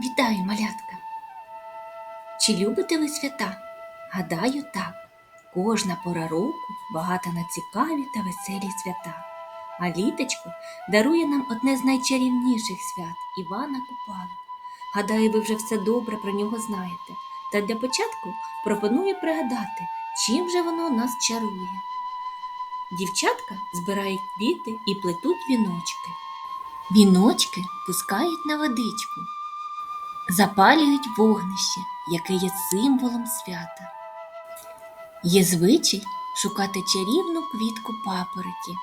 Вітаю, малятка! Чи любите ви свята? Гадаю, так. Кожна пора року багата на цікаві та веселі свята. А літочко дарує нам одне з найчарівніших свят Івана Купала. Гадаю, ви вже все добре про нього знаєте. Та для початку пропоную пригадати, чим же воно нас чарує. Дівчатка збирають квіти і плетуть віночки. Віночки пускають на водичку, запалюють вогнище, яке є символом свята. Є звичай шукати чарівну квітку папороті.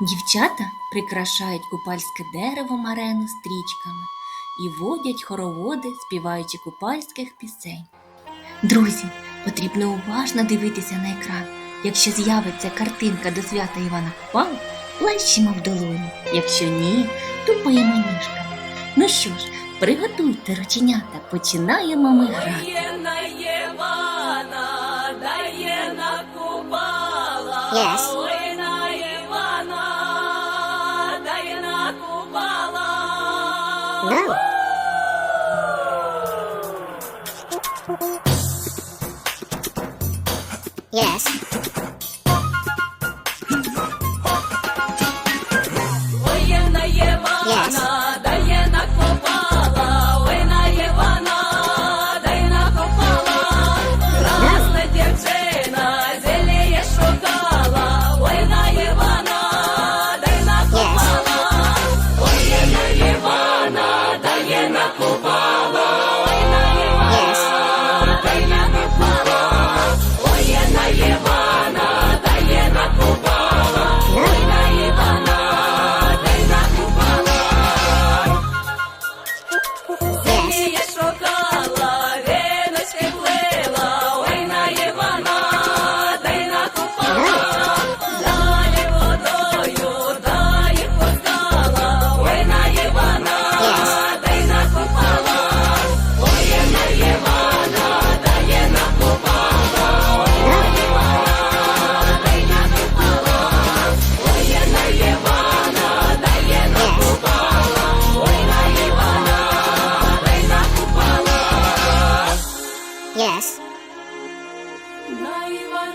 Дівчата прикрашають купальське дерево марену стрічками і водять хороводи, співаючи купальських пісень. Друзі, потрібно уважно дивитися на екран. Якщо з'явиться картинка до свята Івана Купала, плещемо в долоні. Якщо ні, тупаємо ніжками. Ну що ж, приготуйте рученята, починаємо ми грати. Yes. No. Yes.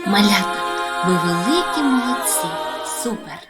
Малята, ви великі молодці! Супер!